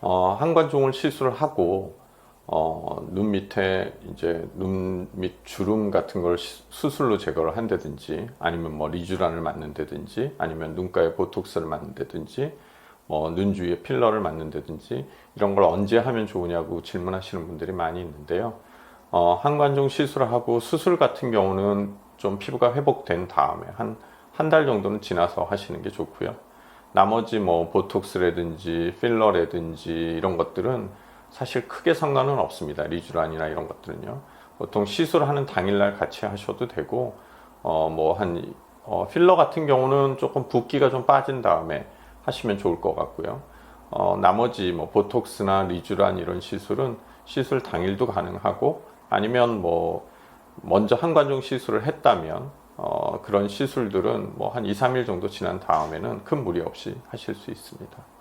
어, 한관종을 시술을 하고 어, 눈 밑에 이제 눈 밑 주름 같은 걸 시- 수술로 제거를 한다든지 아니면 뭐 리쥬란을 맞는다든지 아니면 눈가에 보톡스를 맞는다든지 뭐 눈 주위에 필러를 맞는다든지 이런 걸 언제 하면 좋으냐고 질문하시는 분들이 많이 있는데요. 어, 한관종 시술하고 수술 같은 경우는 좀 피부가 회복된 다음에 한 한 달 정도는 지나서 하시는 게 좋고요. 나머지 뭐 보톡스라든지 필러라든지 이런 것들은 사실 크게 상관은 없습니다. 리쥬란이나 이런 것들은요. 보통 시술하는 당일날 같이 하셔도 되고 어뭐한 어, 필러 같은 경우는 조금 붓기가 좀 빠진 다음에 하시면 좋을 것 같고요. 어, 나머지 뭐 보톡스나 리쥬란 이런 시술은 시술 당일도 가능하고 아니면 뭐 먼저 한관종 시술을 했다면 어, 그런 시술들은 뭐 한 2, 3일 정도 지난 다음에는 큰 무리 없이 하실 수 있습니다.